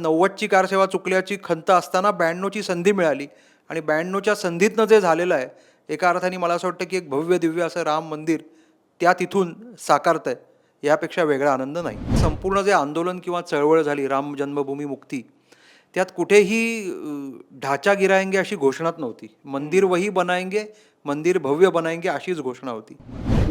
नव्वदची कारसेवा चुकल्याची खंत असताना ब्याण्णवची संधी मिळाली. आणि ब्याण्णवच्या संधीतनं जे झालेलं आहे एका अर्थाने मला असं वाटतं की एक भव्य दिव्य असं राम मंदिर त्या तिथून साकारतं आहे यापेक्षा वेगळा आनंद नाही. संपूर्ण जे आंदोलन किंवा चळवळ झाली राम जन्मभूमी मुक्ती त्यात कुठेही ढाचा गिरायंगे अशी घोषणाच नव्हती. मंदिर वही बनायंगे मंदिर भव्य बनाएंगे अशीच घोषणा होती.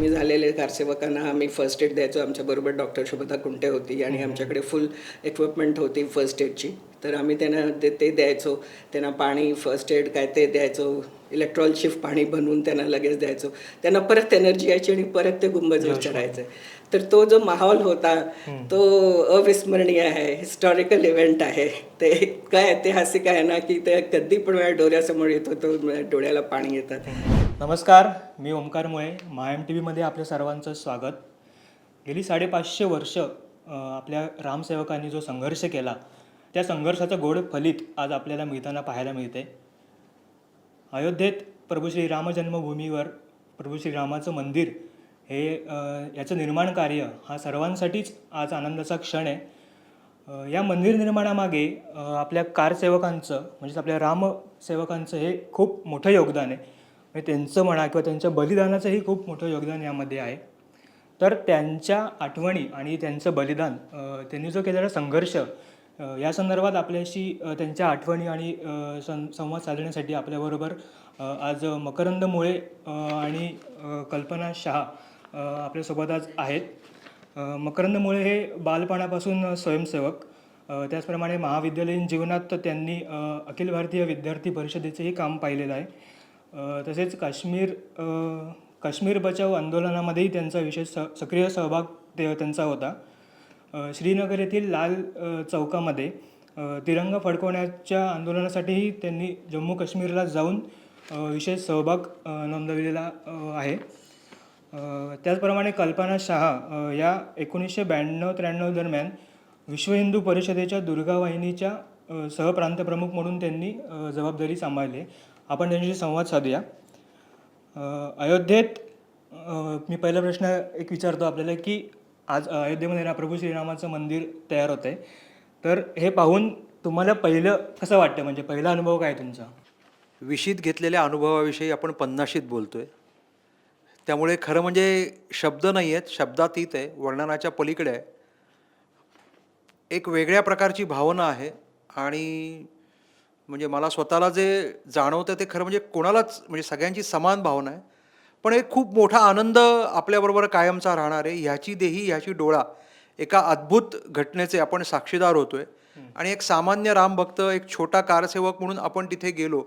मी झालेले कारसेवकांना आम्ही फर्स्ट एड द्यायचो. आमच्याबरोबर डॉक्टर शोभता कुंटे होती आणि आमच्याकडे फुल इक्विपमेंट होती फर्स्ट एडची तर आम्ही त्यांना ते ते द्यायचो. त्यांना पाणी फर्स्ट एड काय ते द्यायचो. इलेक्ट्रॉल शिफ्ट पाणी बनवून त्यांना लगेच द्यायचो. त्यांना परत एनर्जी यायची आणि परत ते गुंबजवर चढायचे तर तो जो माहोल होता तो अविस्मरणीय आहे. हिस्टॉरिकल इव्हेंट आहे. ते काय ऐतिहासिक आहे ना की ते कधी पण वेळा डोळ्यासमोर येतो तो डोळ्याला पाणी येतात. नमस्कार मी ओमकार मुळे. माय एम टी व्हीमध्ये आपल्या सर्वांचं स्वागत. गेली साडेपाचशे वर्ष आपल्या रामसेवकांनी जो संघर्ष केला त्या संघर्षाचं गोड फलित आज आपल्याला मिळताना पाहायला मिळते अयोध्येत प्रभू श्री रामजन्मभूमीवर प्रभू श्रीरामाचं मंदिर हे याचं निर्माण कार्य हा सर्वांसाठीच आज आनंदाचा क्षण आहे. या मंदिर निर्माणामागे आपल्या कारसेवकांचं म्हणजेच आपल्या रामसेवकांचं हे खूप मोठं योगदान आहे. म्हणजे त्यांचं म्हणा किंवा त्यांच्या बलिदानाचंही खूप मोठं योगदान यामध्ये आहे. तर त्यांच्या आठवणी आणि त्यांचं बलिदान त्यांनी जो केलेला संघर्ष या संदर्भात आपल्याशी त्यांच्या आठवणी आणि सं संवाद साधण्यासाठी आपल्याबरोबर आज मकरंद मुळे आणि कल्पना शहा आपल्यासोबत आज आहेत. मकरंद मुळे हे बालपणापासून स्वयंसेवक त्याचप्रमाणे महाविद्यालयीन जीवनात त्यांनी अखिल भारतीय विद्यार्थी परिषदेचेही काम पाहिलेलं आहे. तसेच काश्मीर काश्मीर बचाव आंदोलनामध्येही त्यांचा विशेष स सक्रिय सहभाग ते त्यांचा होता. श्रीनगर येथील लाल चौकामध्ये तिरंगा फडकवण्याच्या आंदोलनासाठीही त्यांनी जम्मू काश्मीरला जाऊन विशेष सहभाग नोंदविलेला आहे. त्याचप्रमाणे कल्पना शहा या एकोणीसशे ब्याण्णव त्र्याण्णव दरम्यान विश्व हिंदू परिषदेच्या दुर्गा वाहिनीच्या सहप्रांतप्रमुख म्हणून त्यांनी जबाबदारी सांभाळली आपण त्यांच्याशी संवाद साधूया. अयोध्येत मी पहिला प्रश्न एक विचारतो आपल्याला की आज अयोध्येमध्ये ना प्रभू श्रीरामाचं मंदिर तयार होतं आहे तर हे पाहून तुम्हाला पहिलं कसं वाटतं? म्हणजे पहिला अनुभव काय तुमचा? विशीत घेतलेल्या अनुभवाविषयी आपण पन्नाशीत बोलतो आहे त्यामुळे खरं म्हणजे शब्द नाही आहेत शब्दातीत आहे वर्णनाच्या पलीकडे आहे. एक वेगळ्या प्रकारची भावना आहे आणि म्हणजे मला स्वतःला जे जाणवतं ते खरं म्हणजे कोणालाच म्हणजे सगळ्यांची समान भावना आहे. पण एक खूप मोठा आनंद आपल्याबरोबर कायमचा राहणार आहे. ह्याची देही ह्याची डोळा एका अद्भुत घटनेचे आपण साक्षीदार होतोय. आणि एक सामान्य रामभक्त एक छोटा कारसेवक म्हणून आपण तिथे गेलो.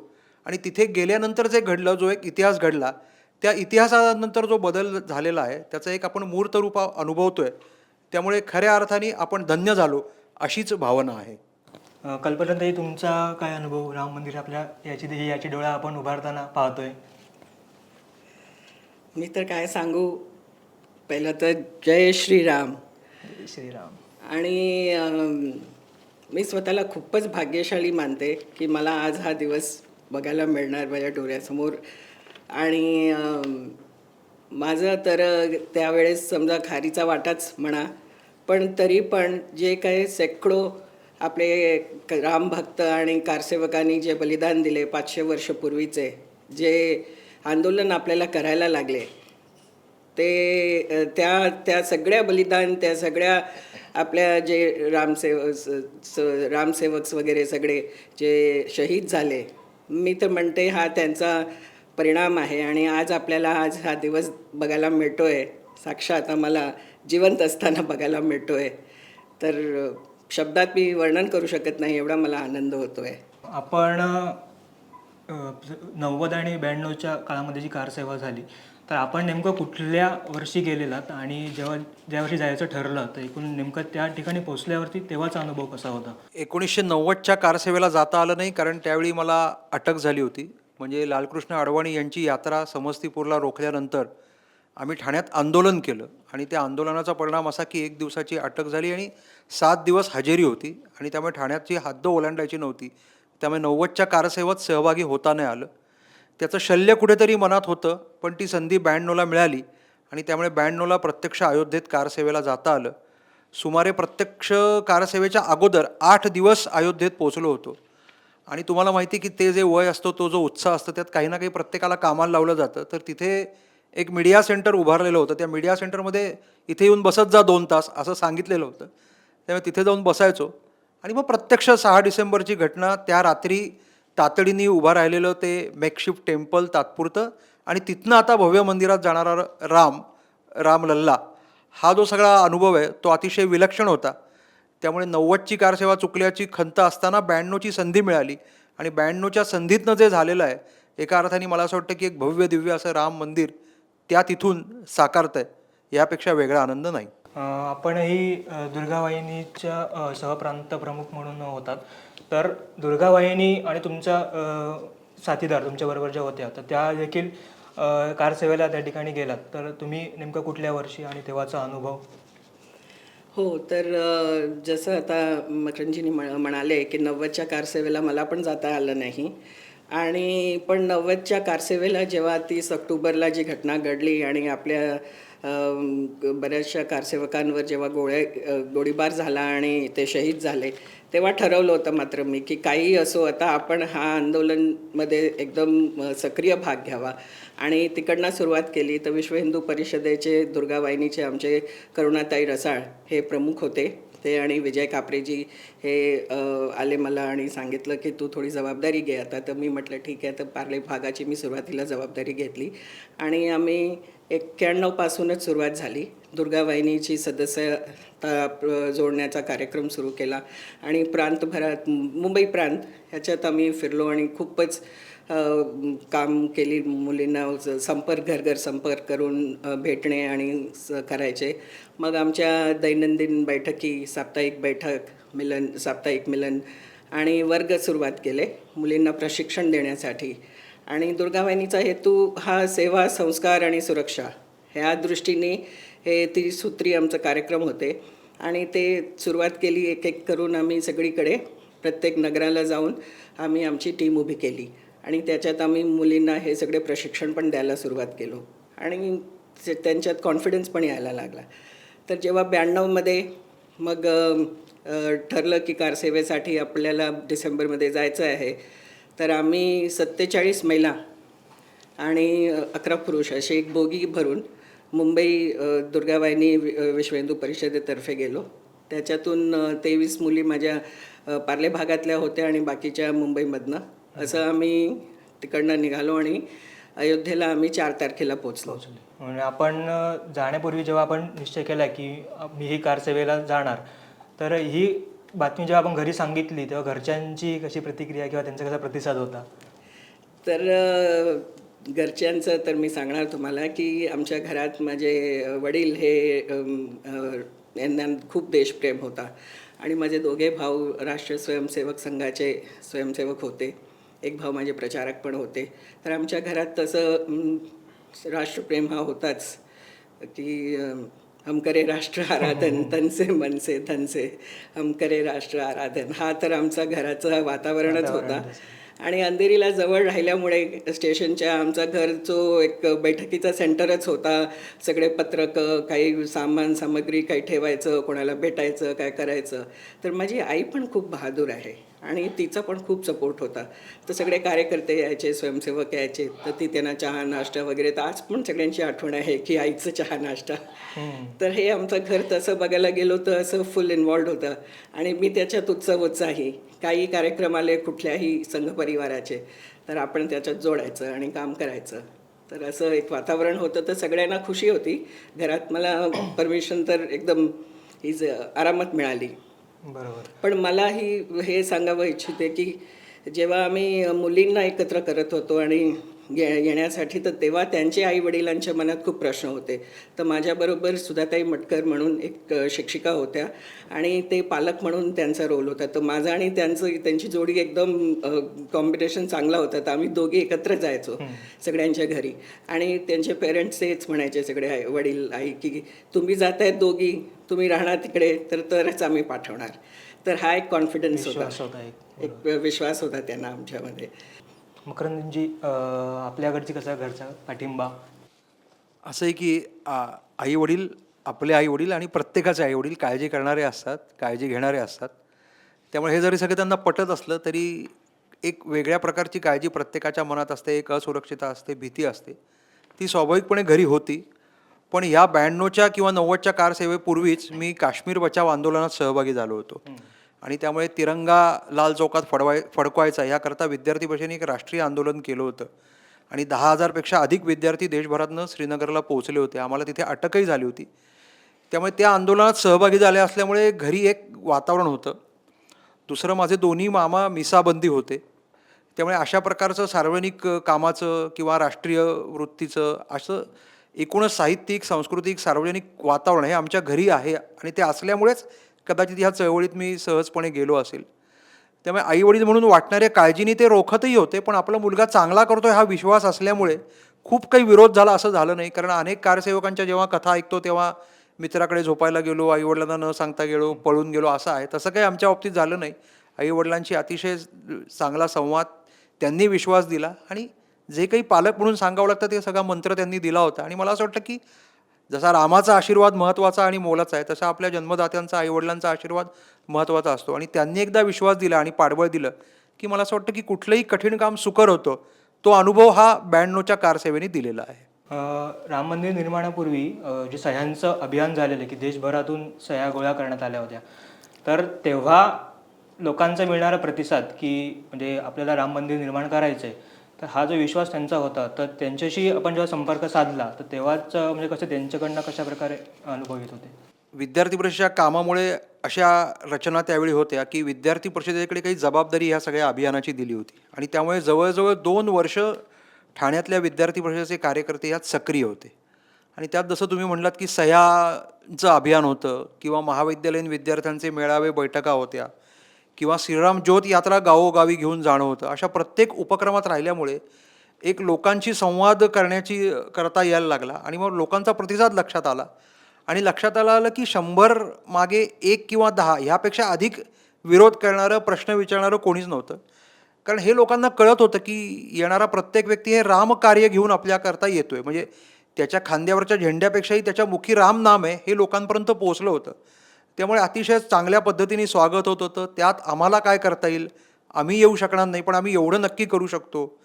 आणि तिथे गेल्यानंतर जे घडलं जो एक इतिहास घडला त्या इतिहासानंतर जो बदल झालेला आहे त्याचा एक आपण मूर्त रूपा अनुभवतोय. त्यामुळे खऱ्या अर्थाने आपण धन्य झालो अशीच भावना आहे. अ, कल्पनाताई तुमचा काय अनुभव? राम मंदिर आपल्या याची देही याची डोळा आपण उभारताना पाहतोय. मी तर काय सांगू? पहिलं तर जय श्रीराम. श्रीराम. आणि अम, मी स्वतःला खूपच भाग्यशाली मानते की मला आज हा दिवस बघायला मिळणार माझ्या डोळ्यासमोर. आणि अम, माझं तर त्यावेळेस समजा खारीचा वाटाच म्हणा पण तरी पण जे काही शेकडो आपले क- रामभक्त आणि कारसेवकांनी जे बलिदान दिले पाचशे वर्षपूर्वीचे जे आंदोलन आपल्याला करायला लागले ते त्या त्या सगळ्या बलिदान त्या सगळ्या आपल्या जे रामसेव स- स- रामसेवक्स वगैरे सगळे जे शहीद झाले मी तर म्हणते हा त्यांचा परिणाम आहे आणि आज आपल्याला आज हा दिवस बघायला मिळतो आहे साक्षात आम्हाला जिवंत असताना बघायला मिळतो आहे तर शब्दात मी वर्णन करू शकत नाही एवढा मला आनंद होतोय. आपण अ, नव्वद आणि ब्याण्णवच्या काळामध्ये जी कारसेवा झाली तर आपण नेमकं कुठल्या वर्षी गेलेलात आणि जेव्हा ज्या वर्षी जायचं ठरलं तर एकूण नेमकं त्या ठिकाणी पोहोचल्यावरती तेव्हाचा अनुभव कसा होता? एकोणीसशे नव्वदच्या कारसेवेला जाता आलं नाही कारण त्यावेळी मला अटक झाली होती. म्हणजे लालकृष्ण अडवाणी यांची यात्रा समस्तीपूरला रोखल्यानंतर आम्ही ठाण्यात आंदोलन केलं. आणि त्या आंदोलनाचा परिणाम असा की एक दिवसाची अटक झाली आणि सात दिवस हजेरी होती आणि त्यामुळे ठाण्याची हद्द ओलांडायची नव्हती. त्यामुळे नव्वदच्या कारसेवेत सहभागी होता नाही आलं. त्याचं शल्य कुठेतरी मनात होतं पण ती संधी ब्याण्णवला मिळाली आणि त्यामुळे ब्याण्णवला प्रत्यक्ष अयोध्येत कारसेवेला जाता आलं. सुमारे प्रत्यक्ष कारसेवेच्या अगोदर आठ दिवस अयोध्येत पोचलो होतो. आणि तुम्हाला माहिती की ते जे वय असतो तो जो उत्साह असतो त्यात काही ना काही प्रत्येकाला कामाला लावलं जातं. तर तिथे एक मीडिया सेंटर उभारलेलं होतं. त्या मीडिया सेंटरमध्ये इथे येऊन बसत जा दोन तास असं सांगितलेलं होतं. त्यामुळे तिथे जाऊन बसायचो. आणि मग प्रत्यक्ष सहा डिसेंबरची घटना त्या रात्री तातडीने उभं राहिलेलं ते मेकशिफ्ट टेम्पल तात्पुरतं. आणि तिथनं आता भव्य मंदिरात जाणारा राम राम लल्ला हा जो सगळा अनुभव आहे तो अतिशय विलक्षण होता. त्यामुळे नव्वदची कारसेवा चुकल्याची खंत असताना ब्याण्णवची संधी मिळाली. आणि ब्याण्णवच्या संधीतनं जे झालेलं आहे एका अर्थाने मला असं वाटतं की एक भव्य दिव्य असं राम मंदिर त्या तिथून साकारतं आहे यापेक्षा वेगळा आनंद नाही. आपणही दुर्गावाहिनीच्या सहप्रांत प्रमुख म्हणून होतात. तर दुर्गावाहिनी आणि तुमचा साथीदार तुमच्याबरोबर ज्या होत्या तर त्या देखील कारसेवेला त्या ठिकाणी गेलात. तर तुम्ही नेमकं कुठल्या वर्षी आणि तेव्हाचा अनुभव? हो तर जसं आता मकरंजीनी म्हणाले की नव्वदच्या कारसेवेला मला पण जाता आलं नाही. आणि पण नव्वदच्या कारसेवेला जेव्हा तीस ऑक्टोबरला जी घटना घडली आणि आपल्या बऱ्याचशा कारसेवकांवर जेव्हा गोळ्या गोळीबार झाला आणि ते शहीद झाले तेव्हा ठरवलं होतं मात्र मी की काही असो आता आपण हा आंदोलनमध्ये एकदम सक्रिय भाग घ्यावा. आणि तिकडनं सुरुवात केली तर विश्व हिंदू परिषदेचे दुर्गावाहिनीचे आमचे करुणाताई रसाळ हे प्रमुख होते. ते आणि विजय कापरेजी हे आले मला आणि सांगितलं की तू थोडी जबाबदारी घे आता. तर मी म्हटलं ठीक आहे. तर पार्ले भागाची मी सुरुवातीला जबाबदारी घेतली. आणि आम्ही एक्क्याण्णवपासूनच सुरुवात झाली. दुर्गावाहिनीची सदस्यता जोडण्याचा कार्यक्रम सुरू केला. आणि प्रांतभरात मुंबई प्रांत ह्याच्यात आम्ही फिरलो आणि खूपच काम केली मुलींना संपर्क घर घर संपर्क करून भेटणे आणि स- करायचे. मग आमच्या दैनंदिन बैठकी साप्ताहिक बैठक मिलन साप्ताहिक मिलन आणि वर्ग सुरुवात केले मुलींना प्रशिक्षण देण्यासाठी. आणि दुर्गावाहिनीचा हेतू हा सेवा संस्कार आणि सुरक्षा. ह्या दृष्टीने हे त्रिसूत्री आमचं कार्यक्रम होते. आणि ते सुरुवात केली एक एक करून आम्ही सगळीकडे प्रत्येक नगराला जाऊन आम्ही आमची टीम उभी केली. आणि त्याच्यात आम्ही मुलींना हे सगळे प्रशिक्षण पण द्यायला सुरुवात केलो. आणि ते- त्यांच्यात कॉन्फिडन्स पण यायला लागला. तर जेव्हा ब्याण्णवमध्ये मग ठरलं की कारसेवेसाठी आपल्याला डिसेंबरमध्ये जायचं आहे तर आम्ही सत्तेचाळीस महिला आणि अकरा पुरुष अशी एक बोगी भरून मुंबई दुर्गाबाईनी दुर्गावाहिनी वि- विश्व हिंदू परिषदेतर्फे गेलो. त्याच्यातून तेवीस मुली माझ्या पार्ले भागातल्या होत्या आणि बाकीच्या मुंबईमधनं. असं आम्ही तिकडनं निघालो आणि अयोध्येला आम्ही चार तारखेला पोचलो म्हणजे आपण जाण्यापूर्वी जेव्हा आपण निश्चय केला की मी ही कारसेवेला जाणार तर ही बातमी जेव्हा आपण घरी सांगितली तेव्हा घरच्यांची कशी प्रतिक्रिया किंवा त्यांचा कसा प्रतिसाद होता? तर घरच्यांचं तर मी सांगणार तुम्हाला की आमच्या घरात माझे वडील हे यांना खूप देशप्रेम होता. आणि माझे दोघे भाऊ राष्ट्रीय स्वयंसेवक संघाचे स्वयंसेवक होते. एक भाऊ माझे प्रचारक पण होते. तर आमच्या घरात तसं राष्ट्रप्रेम हा होताच. की हम करे राष्ट्र आराधन तन से मन से धन से हम करे राष्ट्र आराधन. हा तर आमचा घराचं वातावरणच होता. आणि अंधेरीला जवळ राहिल्यामुळे स्टेशनच्या आमचा घर जो एक बैठकीचा सेंटरच होता. सगळे पत्रकं काही सामान सामग्री काही ठेवायचं कोणाला भेटायचं काय करायचं. तर माझी आई पण खूप बहादूर आहे. आणि तिचा पण खूप सपोर्ट होता. तर सगळे कार्यकर्ते यायचे स्वयंसेवक यायचे. तर ती त्यांना चहा नाश्ता वगैरे तर आज पण सगळ्यांची आठवण आहे की आईचं चहा नाश्ता. तर हे आमचं घर तसं बघायला गेलो तर असं फुल इन्वॉल्ड होतं. आणि मी त्याच्यात उत्सव उत्साही काही कार्यक्रम आले कुठल्याही संघपरिवाराचे तर आपण त्याच्यात जोडायचं आणि काम करायचं. तर असं एक वातावरण होतं तर सगळ्यांना खुशी होती. घरात मला परमिशन तर एकदम हीच आरामात मिळाली. बरोबर. पण मला ही हे सांगावं इच्छिते की जेव्हा आम्ही मुलींना एकत्र करत होतो आणि ये- येण्यासाठी तर तेव्हा त्यांचे आई वडिलांच्या मनात खूप प्रश्न होते. तर माझ्याबरोबर सुधाताई मटकर म्हणून एक शिक्षिका होत्या आणि ते पालक म्हणून त्यांचा रोल होता. तर माझा आणि त्यांचं त्यांची जोडी एकदम कॉम्बिनेशन चांगला होता. तर आम्ही दोघी एकत्र जायचो सगळ्यांच्या घरी. आणि त्यांचे पेरेंट्स तेच म्हणायचे सगळे आई वडील आई की तुम्ही जातायत दोघी तुम्ही राहणार तिकडे तर तरच आम्ही पाठवणार. तर हा एक कॉन्फिडन्स होता. एक विश्वास होता त्यांना आमच्यामध्ये. मकरंदजी आपल्याकडची कसा घरचा पाठिंबा? असं आहे की आई वडील आपले आईवडील आणि प्रत्येकाचे आईवडील काळजी करणारे असतात काळजी घेणारे असतात. त्यामुळे हे जरी सगळं त्यांना पटत असलं तरी एक वेगळ्या प्रकारची काळजी प्रत्येकाच्या मनात असते एक असुरक्षितता असते भीती असते. ती स्वाभाविकपणे घरी होती. पण या ब्याण्णवच्या किंवा नव्वदच्या कारसेवेपूर्वीच मी काश्मीर बचाव आंदोलनात सहभागी झालो होतो. आणि त्यामुळे तिरंगा लाल चौकात फडवाय फडकवायचा याकरता विद्यार्थी परिषदेने एक राष्ट्रीय आंदोलन केलं होतं. आणि दहा हजारपेक्षा अधिक विद्यार्थी देशभरातनं श्रीनगरला पोहोचले होते. आम्हाला तिथे अटकही झाली होती. त्यामुळे त्या आंदोलनात सहभागी झाले असल्यामुळे घरी एक वातावरण होतं. दुसरं माझे दोन्ही मामा मिसाबंदी होते. त्यामुळे अशा प्रकारचं सार्वजनिक कामाचं किंवा राष्ट्रीय वृत्तीचं असं एकूणच साहित्यिक सांस्कृतिक सार्वजनिक वातावरण हे आमच्या घरी आहे आणि ते असल्यामुळेच कदाचित ह्या चळवळीत मी सहजपणे गेलो असेल. त्यामुळे आईवडील म्हणून वाटणाऱ्या काळजीने ते रोखतही होते पण आपला मुलगा चांगला करतोय हा विश्वास असल्यामुळे खूप काही विरोध झाला असं झालं नाही. कारण अनेक कारसेवकांच्या जेव्हा कथा ऐकतो तेव्हा मित्राकडे झोपायला गेलो आईवडिलांना न सांगता गेलो पळून गेलो असं आहे. तसं काही आमच्या बाबतीत झालं नाही. आईवडिलांशी अतिशय चांगला संवाद त्यांनी विश्वास दिला आणि जे काही पालक म्हणून सांगावं लागतं ते सगळा मंत्र त्यांनी दिला होता. आणि मला असं वाटतं की जसा रामाचा आशीर्वाद महत्त्वाचा आणि मोलाचा आहे तसा आपल्या जन्मदात्यांचा आईवडिलांचा आशीर्वाद महत्त्वाचा असतो. आणि त्यांनी एकदा विश्वास दिला आणि पाठबळ दिलं की मला असं वाटतं की कुठलंही कठीण काम सुकर होतं तो अनुभव हा ब्याण्णवच्या कारसेवेने दिलेला आहे. राम मंदिर निर्माणापूर्वी जे सह्यांचं अभियान झालेलं की देशभरातून सह्या गोळा करण्यात आल्या होत्या तर तेव्हा लोकांचा मिळणारा प्रतिसाद की म्हणजे आपल्याला राम मंदिर निर्माण करायचं आहे तर हा जो विश्वास त्यांचा होता तर त्यांच्याशी आपण जेव्हा संपर्क साधला तर तेव्हाच म्हणजे कसं त्यांच्याकडनं कशा प्रकारे अनुभव येत होते? विद्यार्थी परिषदेच्या कामामुळे अशा रचना त्यावेळी होत्या की विद्यार्थी परिषदेकडे काही जबाबदारी ह्या सगळ्या अभियानाची दिली होती. आणि त्यामुळे जवळजवळ दोन वर्ष ठाण्यातल्या विद्यार्थी परिषदेचे कार्यकर्ते यात सक्रिय होते. आणि त्यात जसं तुम्ही म्हणलात की सह्याचं अभियान होतं किंवा महाविद्यालयीन विद्यार्थ्यांचे मेळावे बैठका होत्या. किंवा श्रीराम ज्योत यात्रा गावोगावी घेऊन जाणं होतं. अशा प्रत्येक उपक्रमात राहिल्यामुळे एक लोकांशी संवाद करण्याची करता यायला लागला आणि मग लोकांचा प्रतिसाद लक्षात आला. आणि लक्षात आलं आलं की शंभर मागे एक किंवा दहा ह्यापेक्षा अधिक विरोध करणारं प्रश्न विचारणारं कोणीच नव्हतं. कारण हे लोकांना कळत होतं की येणारा प्रत्येक व्यक्ती हे रामकार्य घेऊन आपल्याकरता येतोय. म्हणजे त्याच्या खांद्यावरच्या झेंड्यापेक्षाही त्याच्या मुखी राम नाम आहे हे लोकांपर्यंत पोहोचलं होतं. त्यामुळे अतिशय चांगल्या पद्धतीने स्वागत होत होतं. त्यात आम्हाला काय करता येईल? आम्ही येऊ शकणार नाही पण आम्ही एवढं नक्की करू शकतो.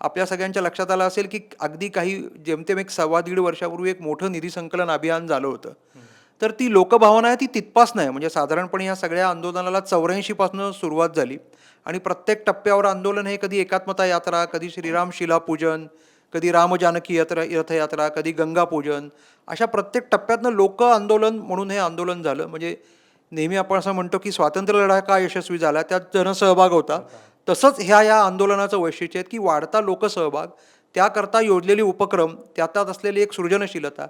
आपल्या सगळ्यांच्या लक्षात आलं असेल की अगदी काही जेमतेम एक सव्वा दीड वर्षापूर्वी एक मोठं निधी संकलन अभियान झालं होतं. तर ती लोकभावना आहे ती तितपास आहे म्हणजे साधारणपणे या सगळ्या आंदोलनाला चौऱ्याऐंशीपासून सुरुवात झाली. आणि प्रत्येक टप्प्यावर आंदोलन हे कधी एकात्मता यात्रा कधी श्रीराम शिलापूजन कधी रामजानकी यात्रा रथयात्रा कधी गंगापूजन अशा प्रत्येक टप्प्यातनं लोक आंदोलन म्हणून हे आंदोलन झालं. म्हणजे नेहमी आपण असं म्हणतो की स्वातंत्र्य लढा का यशस्वी झाला त्यात जनसहभाग होता. तसंच ह्या या आंदोलनाचं वैशिष्ट्य आहे की वाढता लोकसहभाग त्याकरता योजलेली उपक्रम त्यातात त्यात असलेली एक सृजनशीलता.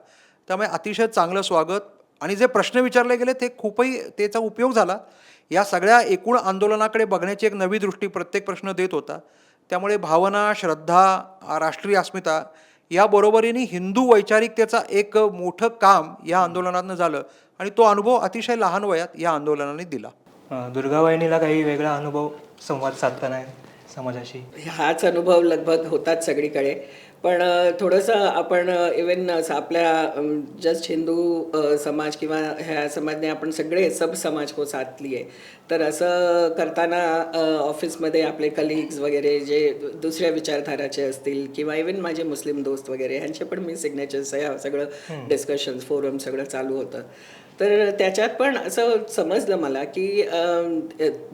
त्यामुळे अतिशय चांगलं स्वागत. आणि जे प्रश्न विचारले गेले ते खूपही त्याचा उपयोग झाला. या सगळ्या एकूण आंदोलनाकडे बघण्याची एक नवी दृष्टी प्रत्येक प्रश्न देत होता. त्यामुळे भावना श्रद्धा राष्ट्रीय अस्मिता या बरोबरीने हिंदू वैचारिकतेचा एक मोठं काम या आंदोलनातनं झालं आणि तो अनुभव अतिशय लहान वयात या आंदोलनाने दिला. दुर्गावाहिनीला काही वेगळा अनुभव संवाद साधताना समाजाशी? हाच अनुभव लगभग होतात सगळीकडे. पण थोडंसं आपण इवन आपल्या जस्ट हिंदू समाज किंवा ह्या समाजने आपण सगळे सब समाज को साथ लिए. तर असं करताना ऑफिसमध्ये आपले कलिग्स वगैरे जे दुसऱ्या विचारधाराचे असतील किंवा इवन माझे मुस्लिम दोस्त वगैरे ह्यांचे पण मी सिग्नेचर्स ह्या सगळं डिस्कशन्स फोरम सगळं चालू होतं. तर त्याच्यात पण असं समजलं मला की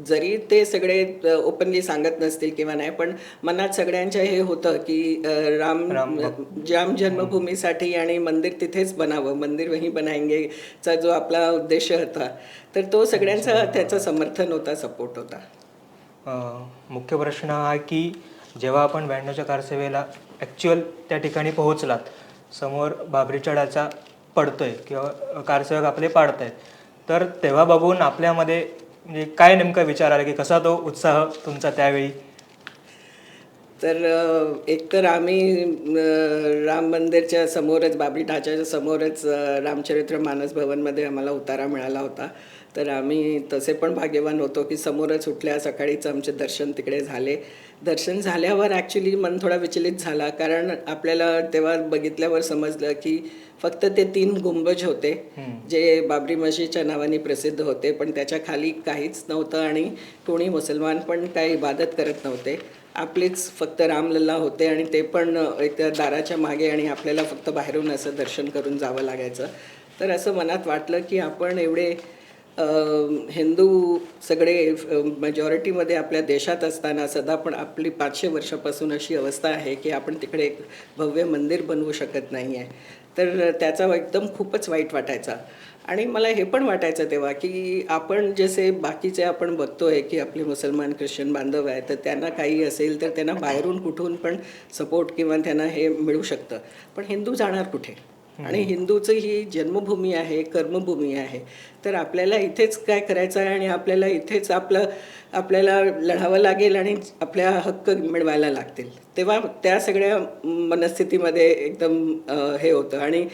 जरी ते सगळे ओपनली सांगत नसतील किंवा नाही पण मनात सगळ्यांच्या हे होतं की राम राम जन्मभूमीसाठी आणि मंदिर तिथेच बनावं मंदिर वही बनाएंगे चा जो आपला उद्देश होता तर तो सगळ्यांचा त्याचं समर्थन होता सपोर्ट होता. मुख्य प्रश्न हा आहे की जेव्हा आपण ब्याण्णवच्या कारसेवेला ॲक्च्युअल त्या ठिकाणी पोहोचलात समोर बाबरी चढाचा पडतोय किंवा कारसेवक आपले पाडतायत तर तेव्हा बघून आपल्यामध्ये म्हणजे काय नेमका विचार आला की कसा तो उत्साह तुमचा त्यावेळी? तर एक तर आम्ही राम मंदिरच्या समोरच बाबरी ढाच्याच्या समोरच रामचरित्र मानस भवनमध्ये आम्हाला उतारा मिळाला होता. तर आम्ही तसे पण भाग्यवान होतो की समोरच उठल्या सकाळीच आमचे दर्शन तिकडे झाले. दर्शन झाल्यावर ॲक्च्युली मन थोडा विचलित झाला. कारण आपल्याला तेव्हा बघितल्यावर समजलं की फक्त ते तीन गुंबज होते जे बाबरी मशीदच्या नावाने प्रसिद्ध होते. पण त्याच्याखाली काहीच नव्हतं आणि कोणी मुसलमान पण काही इबादत करत नव्हते. आपलेच फक्त रामलल्ला होते आणि ते पण एक दाराच्या मागे आणि आपल्याला फक्त बाहेरून असं दर्शन करून जावं लागायचं. तर असं मनात वाटलं की आपण एवढे हिंदू सगळे मेजॉरिटीमध्ये आपल्या देशात असताना सदा पण आपली पाचशे वर्षापासून अशी अवस्था आहे की आपण तिकडे एक भव्य मंदिर बनवू शकत नाही आहे तर त्याचा एकदम खूपच वाईट वाटायचा. आणि मला हे पण वाटायचं तेव्हा की आपण जसे बाकीचे आपण बघतोय की आपले मुसलमान ख्रिश्चन बांधव आहे तर त्यांना काही असेल तर त्यांना बाहेरून कुठून पण सपोर्ट किंवा त्यांना हे मिळू शकतं. पण हिंदू जाणार कुठे? आणि हिंदूचं ही जन्मभूमी आहे कर्मभूमी आहे. तर आपल्याला इथेच काय करायचं आहे आणि आपल्याला इथेच आपलं आपल्याला लढावं लागेल आणि आपल्या हक्क मिळवायला लागतील. तेव्हा त्या सगळ्या मनस्थितीमध्ये एकदम हे होतं. आणि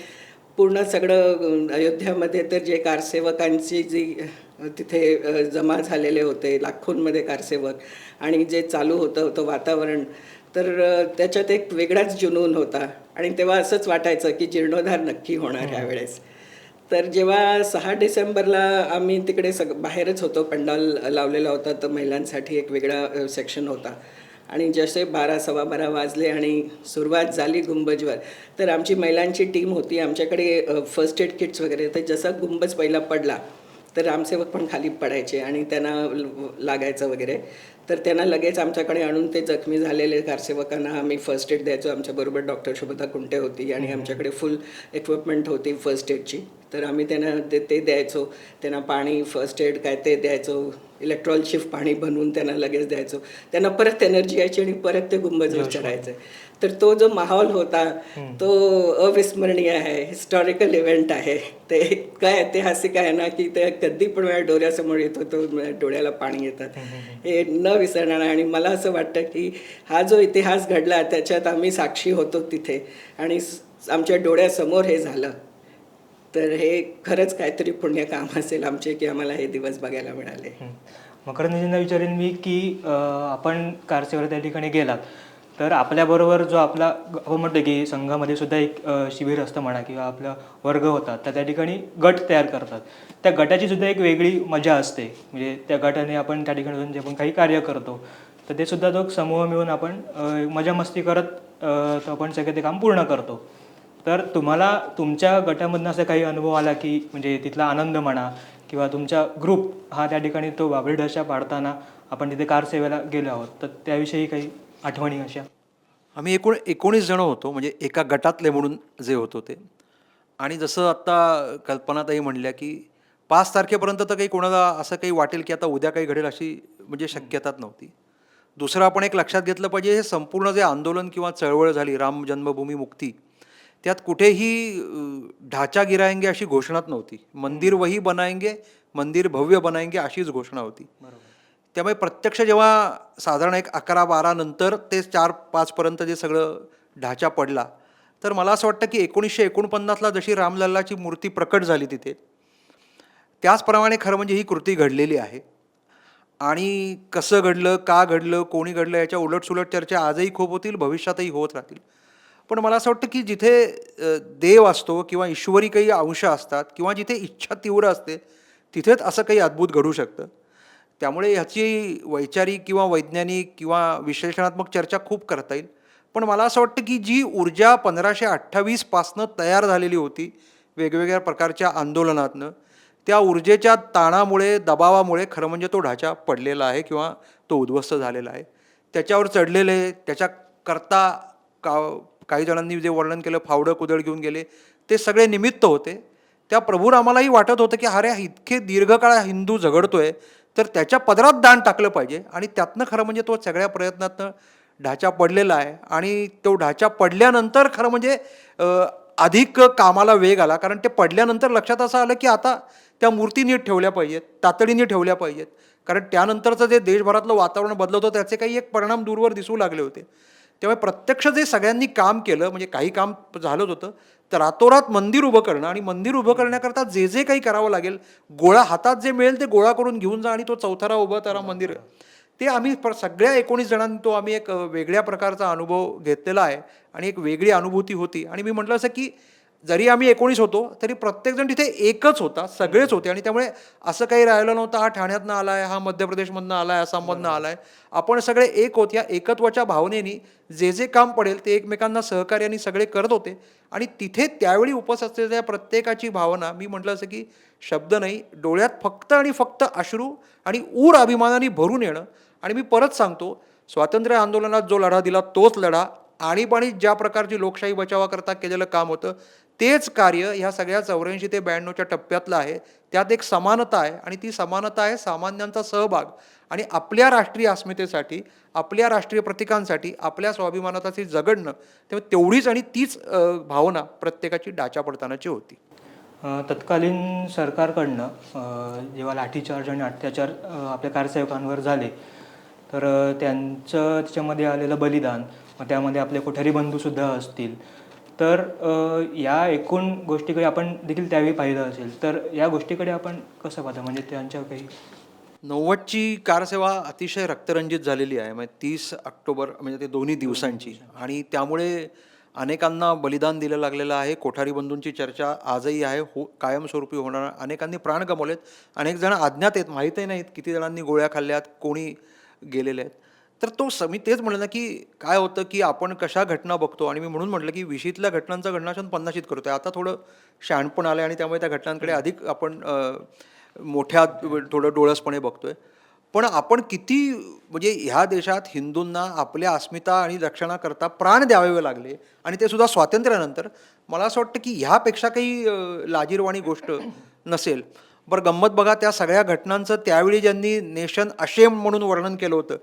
पूर्ण सगळं अयोध्यामध्ये तर जे कारसेवकांची जी तिथे जमा झालेले होते लाखोंमध्ये कारसेवक आणि जे चालू होतं होतं वातावरण तर त्याच्यात एक वेगळाच जुनून होता. आणि तेव्हा असंच वाटायचं की जीर्णोद्धार नक्की होणार ह्यावेळेस. तर जेव्हा सहा डिसेंबरला आम्ही तिकडे सग बाहेरच होतो पंडाल लावलेला होता तर महिलांसाठी एक वेगळा सेक्शन होता. आणि जसे बारा सव्वा बारा वाजले आणि सुरुवात झाली गुंबजवर तर आमची महिलांची टीम होती. आमच्याकडे फर्स्ट एड किट्स वगैरे तर जसा गुंबज पहिला पडला तर रामसेवक पण खाली पडायचे आणि त्यांना लागायचं वगैरे. तर त्यांना लगेच आमच्याकडे आणून ते जखमी झालेले कारसेवकांना आम्ही फर्स्ट एड द्यायचो. आमच्याबरोबर डॉक्टर शोभता कुंटे होती आणि आमच्याकडे फुल इक्विपमेंट होती फर्स्ट एडची तर आम्ही त्यांना ते ते द्यायचो. त्यांना पाणी फर्स्ट एड काय ते द्यायचो. इलेक्ट्रॉल शिफ्ट पाणी बनवून त्यांना लगेच द्यायचो. त्यांना परत एनर्जी यायची आणि परत ते गुंबजवर चढायचे तर तो जो माहोल होता तो अविस्मरणीय आहे. हिस्टॉरिकल इव्हेंट आहे. ते काय ऐतिहासिक आहे ना की ते कधी पण माझ्या डोळ्यासमोर येतो तो माझ्या डोळ्याला पाणी येतात हे न विसरणार. आणि मला असं वाटतं की हा जो इतिहास घडला त्याच्यात आम्ही साक्षी होतो तिथे. आणि आमच्या डोळ्यासमोर हे झालं. तर हे खरंच काहीतरी पुण्य काम असेल आमचे की आम्हाला हे दिवस बघायला मिळाले. मकरंदजींना विचारेन मी की आपण कारसेवर त्या ठिकाणी गेलात. तर आपल्याबरोबर जो आपला आपण हो म्हणतो की संघामध्ये सुद्धा एक शिबिर असतं म्हणा किंवा आपला वर्ग होतात तर त्या ठिकाणी गट तयार करतात. त्या गटाची सुद्धा एक वेगळी मजा असते. म्हणजे त्या गटाने आपण त्या ठिकाणी जाऊन जे आपण काही कार्य करतो तर ते सुद्धा तो समूह मिळून आपण मजा मस्ती करत आपण सगळे ते काम पूर्ण करतो. तर तुम्हाला तुमच्या गटामधनं असा काही अनुभव आला की म्हणजे तिथला आनंद म्हणा किंवा तुमचा ग्रुप हा त्या ठिकाणी तो बाबरी ढशा पाडताना आपण तिथे कार सेवेला गेलो आहोत तर त्याविषयी काही आठवणी अशा. आम्ही एकूण एकोणीस जणं होतो म्हणजे एका गटातले म्हणून जे होतो ते आणि जसं आत्ता कल्पनाताई म्हणल्या की पाच तारखेपर्यंत तर काही कोणाला असं काही वाटेल की आता उद्या काही घडेल अशी म्हणजे शक्यताच नव्हती. दुसरं आपण एक लक्षात घेतलं पाहिजे हे संपूर्ण जे आंदोलन किंवा चळवळ झाली राम जन्मभूमी मुक्ती त्यात कुठेही ढाचा गिराएंगे अशी घोषणाच नव्हती. मंदिर वही बनाएंगे मंदिर भव्य बनाएंगे अशीच घोषणा होती. त्यामुळे प्रत्यक्ष जेव्हा साधारण एक अकरा बारा नंतर ते चार पाचपर्यंत जे सगळं ढाचा पडला तर मला असं वाटतं की एकोणीसशे एकोणपन्नासला जशी रामलल्लाची मूर्ती प्रकट झाली तिथे त्याचप्रमाणे खरं म्हणजे ही कृती घडलेली आहे. आणि कसं घडलं का घडलं कोणी घडलं याच्या उलटसुलट चर्चा आजही खूप होतील भविष्यातही होत राहतील. पण मला असं वाटतं की जिथे देव असतो किंवा ईश्वरी काही अंश असतात किंवा जिथे इच्छा तीव्र असते तिथेच असं काही अद्भुत घडू शकतं. त्यामुळे ह्याची वैचारिक किंवा वैज्ञानिक किंवा विश्लेषणात्मक चर्चा खूप करता येईल. पण मला असं वाटतं की जी ऊर्जा पंधराशे अठ्ठावीसपासनं तयार झालेली होती वेगवेगळ्या प्रकारच्या आंदोलनातनं त्या ऊर्जेच्या ताणामुळे दबावामुळे खरं म्हणजे तो ढाचा पडलेला आहे किंवा तो उद्ध्वस्त झालेला आहे. त्याच्यावर चढलेले त्याच्याकरता का काही जणांनी जे वर्णन केलं फावडं कुदळ घेऊन गेले ते सगळे निमित्त होते. त्या प्रभूर आम्हालाही वाटत होतं की अरे इतके दीर्घकाळ हिंदू झगडतोय तर त्याच्या पदरात दान टाकलं पाहिजे. आणि त्यातनं खरं म्हणजे तो सगळ्या प्रयत्नातनं ढाचा पडलेला आहे. आणि तो ढाचा पडल्यानंतर खरं म्हणजे अधिक कामाला वेग आला. कारण ते पडल्यानंतर लक्षात असं आलं की आता त्या मूर्ती नीट ठेवल्या पाहिजेत तातडीने ठेवल्या पाहिजेत. कारण त्यानंतरचं जे देशभरातलं वातावरण बदलत होतं त्याचे काही एक परिणाम दूरवर दिसू लागले होते. त्यामुळे प्रत्यक्ष जे सगळ्यांनी काम केलं म्हणजे काही काम झालंच होतं तर रातोरात मंदिर उभं करणं आणि मंदिर उभं करण्याकरता जे जे काही करावं लागेल गोळा हातात जे मिळेल ते गोळा करून घेऊन जा आणि तो चौथरा उभं करा मंदिर. ते आम्ही प- सगळ्या एकोणीस जणांनी तो आम्ही एक वेगळ्या प्रकारचा अनुभव घेतलेला आहे आणि एक वेगळी अनुभूती होती. आणि मी म्हटलं असं की जरी आम्ही एकोणीस होतो तरी प्रत्येकजण तिथे एकच होता सगळेच होते. आणि त्यामुळे असं काही राहिलं नव्हतं हा ठाण्यातनं आला आहे हा मध्य प्रदेशमधनं आला आहे आसाममधनं आला आहे आपण सगळे एक होत या एकत्वाच्या भावनेनी जे जे काम पडेल ते एकमेकांना सहकार्याने सगळे करत होते. आणि तिथे त्यावेळी उपस्थित असलेल्या प्रत्येकाची भावना मी म्हटलं असं की शब्द नाही डोळ्यात फक्त आणि फक्त अश्रू आणि ऊर अभिमानाने भरून येणं. आणि मी परत सांगतो स्वातंत्र्य आंदोलनात जो लढा दिला तोच लढा आणीबाणीत ज्या प्रकारची लोकशाही बचावाकरता केलेलं काम होतं तेच कार्य ह्या सगळ्या चौऱ्याऐंशी ते ब्याण्णवच्या टप्प्यातलं आहे. त्यात एक समानता आहे आणि ती समानता आहे सामान्यांचा सहभाग. आणि आपल्या राष्ट्रीय अस्मितेसाठी आपल्या राष्ट्रीय प्रतीकांसाठी आपल्या स्वाभिमानाची जगडणं तेव्हा तेवढीच आणि तीच भावना प्रत्येकाची डाच्या पडतानाची होती. तत्कालीन सरकारकडनं जेव्हा लाठीचार्ज आणि अत्याचार आपल्या कारसेवकांवर झाले तर त्यांचं त्याच्यामध्ये आलेलं बलिदान मग त्यामध्ये आपले कोठारी बंधूसुद्धा असतील तर या एकूण गोष्टीकडे आपण देखील त्यावेळी पाहिलं असेल तर या गोष्टीकडे आपण कसं पाहता? म्हणजे त्यांच्या काही नव्वदची कारसेवा अतिशय रक्तरंजित झालेली आहे. म्हणजे तीस ऑक्टोबर म्हणजे ते दोन्ही दिवसांची. आणि त्यामुळे अनेकांना बलिदान दिलं लागलेलं आहे. कोठारी बंधूंची चर्चा आजही आहे. हो कायमस्वरूपी होणार. अनेकांनी प्राण गमावलेत. अनेक जण अज्ञात आहेत. माहीतही नाहीत किती जणांनी गोळ्या खाल्ल्यात कोणी गेलेले आहेत. तर तो स मी तेच म्हणलं ना की काय होतं की आपण कशा घटना बघतो आणि मी म्हणून म्हटलं की विशीतल्या घटनांचा घटनाशन पन्नाशीत करतोय. आता थोडं शहाणपण आलं आणि त्यामुळे त्या घटनांकडे अधिक आपण मोठ्या थोडं डोळसपणे बघतोय. पण आपण किती म्हणजे ह्या देशात हिंदूंना आपल्या अस्मिता आणि रक्षणाकरता प्राण द्यावे लागले आणि ते सुद्धा स्वातंत्र्यानंतर मला असं वाटतं की ह्यापेक्षा काही लाजीरवाणी गोष्ट नसेल. बरं गंमत बघा त्या सगळ्या घटनांचं त्यावेळी ज्यांनी नेशन अशेम म्हणून वर्णन केलं होतं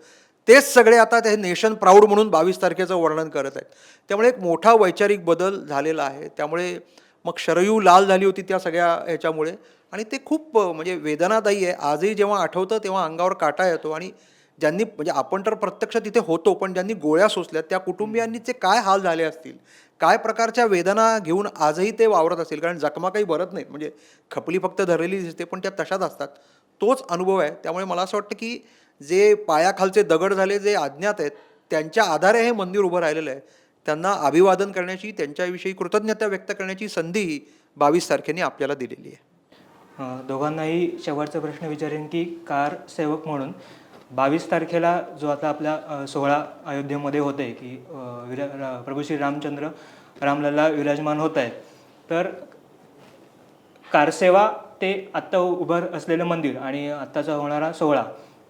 तेच सगळे आता ते नेशन प्राऊड म्हणून बावीस तारखेचं वर्णन करत आहेत. त्यामुळे एक मोठा वैचारिक बदल झालेला आहे. त्यामुळे मग शरयू लाल झाली होती त्या सगळ्या ह्याच्यामुळे. आणि ते खूप म्हणजे वेदनादायी आहे. आजही जेव्हा आठवतं तेव्हा अंगावर काटा येतो. आणि ज्यांनी म्हणजे आपण तर प्रत्यक्ष तिथे होतो पण ज्यांनी गोळ्या सोसल्या त्या कुटुंबियांनीचे काय हाल झाले असतील काय प्रकारच्या वेदना घेऊन आजही ते वावरत असतील? कारण जखमा काही भरत नाहीत. म्हणजे खपली फक्त धरलेली दिसते पण त्या तशाच असतात. तोच अनुभव आहे. त्यामुळे मला असं वाटतं की जे पायाखालचे दगड झाले जे अज्ञात आहेत त्यांच्या आधारे हे मंदिर उभं राहिलेलं आहे. त्यांना अभिवादन करण्याची त्यांच्याविषयी कृतज्ञता व्यक्त करण्याची संधी ही बावीस तारखेने आपल्याला दिलेली आहे. दोघांनाही शेवटचा प्रश्न विचारेन की कार सेवक म्हणून बावीस तारखेला जो आता आपला सोहळा अयोध्येमध्ये होत आहे की विरा प्रभू श्री रामचंद्र रामलला विराजमान होत आहे तर कारसेवा ते आत्ता उभं असलेलं मंदिर आणि आत्ताचा होणारा सोहळा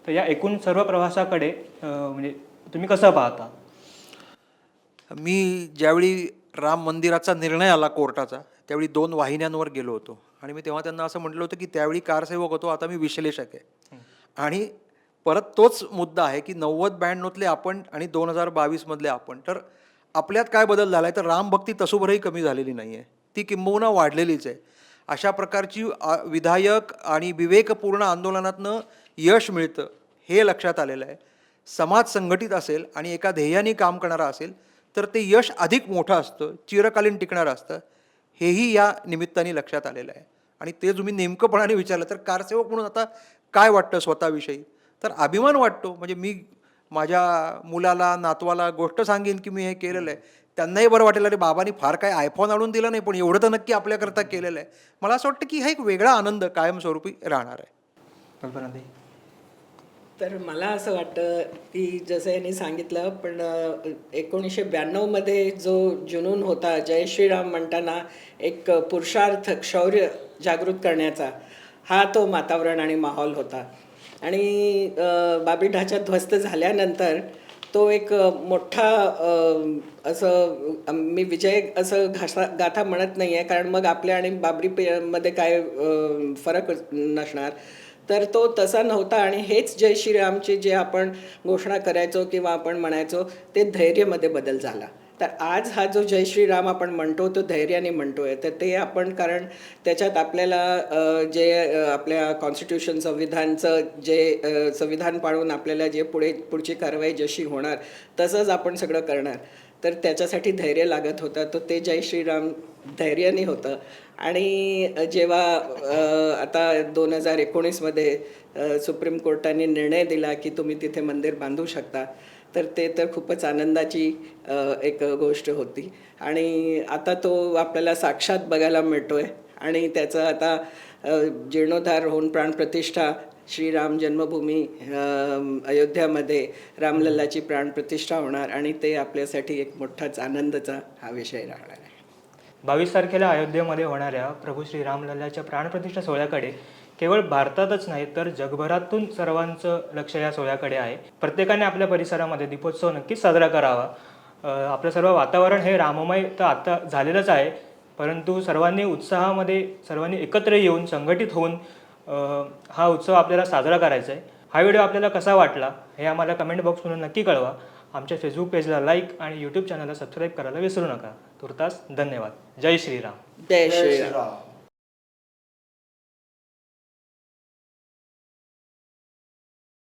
तर या एकूण सर्व प्रवासाकडे म्हणजे तुम्ही कसं पाहता? मी ज्यावेळी राम मंदिराचा निर्णय आला कोर्टाचा त्यावेळी दोन वाहिन्यांवर गेलो होतो. आणि मी तेव्हा त्यांना असं म्हटलं होतं की त्यावेळी कारसेवक होतो आता मी विश्लेषक आहे. आणि परत तोच मुद्दा आहे की नव्वद ब्याण्णवतले आपण आणि दोन हजार बावीसमधले आपण. तर आपल्यात काय बदल झाला आहे तर रामभक्ती तसोभरही कमी झालेली नाही आहे. ती किंबहुना वाढलेलीच आहे. अशा प्रकारची विधायक आणि विवेकपूर्ण आंदोलनातनं यश मिळतं. हे लक्षात आलेलं आहे. समाज संघटित असेल आणि एका ध्येयाने काम करणारा असेल तर ते यश अधिक मोठं असतं चिरकालीन टिकणारं असतं. हेही या निमित्ताने लक्षात आलेलं आहे. आणि ते तुम्ही नेमकंपणाने विचारलं तर कारसेवक म्हणून आता काय वाटतं स्वतःविषयी? तर अभिमान वाटतो. म्हणजे मी माझ्या मुलाला नातवाला गोष्ट सांगेन की मी हे केलेलं आहे. त्यांनाही बरं वाटेल अरे बाबांनी फार काय आयफोन आणून दिलं नाही पण एवढं तर नक्की आपल्याकरता केलेलं आहे. मला असं वाटतं की हा एक वेगळा आनंद कायमस्वरूपी राहणार आहे. तर मला असं वाटतं की जसं यांनी सांगितलं पण एकोणीसशे ब्याण्णवमध्ये जो जुनून होता जय श्रीराम म्हणताना एक पुरुषार्थ शौर्य जागृत करण्याचा हा तो वातावरण आणि माहोल होता. आणि बाबी ढाच्या ढाचा ध्वस्त झाल्यानंतर तो एक मोठा असं मी विजय असं घासा गाथा म्हणत नाही आहे कारण मग आपल्या आणि बाबरी पे- मध्ये काय फरक नसणार. तर तो तसा नव्हता आणि हेच जय श्रीरामचे जे आपण घोषणा करायचो किंवा आपण म्हणायचो ते धैर्यमध्ये बदल झाला. तर आज हा जो जय श्रीराम आपण म्हणतो तो धैर्याने आहे तर ते आपण कारण त्याच्यात आपल्याला जे आपल्या कॉन्स्टिट्यूशन संविधानचं जे संविधान पाळून आपल्याला जे पुढे पुढची कारवाई जशी होणार तसंच आपण सगळं करणार. तर त्याच्यासाठी धैर्य लागत होतं. तर ते जय श्रीराम धैर्याने होतं. आणि जेव्हा आता दोन हजार एकोणीसमध्ये सुप्रीम कोर्टाने निर्णय दिला की तुम्ही तिथे मंदिर बांधू शकता तर ते तर खूपच आनंदाची एक गोष्ट होती. आणि आता तो आपल्याला साक्षात बघायला मिळतो आहे आणि त्याचं आता जीर्णोद्धार होऊन प्राणप्रतिष्ठा श्रीराम जन्मभूमी अयोध्यामध्ये रामलल्लाची प्राणप्रतिष्ठा होणार आणि ते आपल्यासाठी एक मोठाच आनंदाचा हा विषय राहणार आहे. बावीस तारखेला अयोध्येमध्ये होणाऱ्या प्रभू श्री रामलल्लाच्या प्राणप्रतिष्ठा सोहळ्याकडे केवळ भारतातच नाही तर जगभरातून सर्वांचं लक्ष या सोहळ्याकडे आहे. प्रत्येकाने आपल्या परिसरामध्ये दीपोत्सव नक्कीच साजरा करावा. आपलं सर्व वातावरण हे राममय तर आता झालेलंच आहे. परंतु सर्वांनी उत्साहामध्ये सर्वांनी एकत्र येऊन संघटित होऊन हा उत्सव आपल्याला साजरा करायचा आहे. हा व्हिडिओ आपल्याला कसा वाटला हे आम्हाला कमेंट बॉक्समधून नक्की कळवा. आमच्या फेसबुक पेजला लाईक आणि यूट्यूब चॅनलला सबस्क्राईब करायला विसरू नका. तुर्तास धन्यवाद. जय श्रीराम. जय श्रीराम.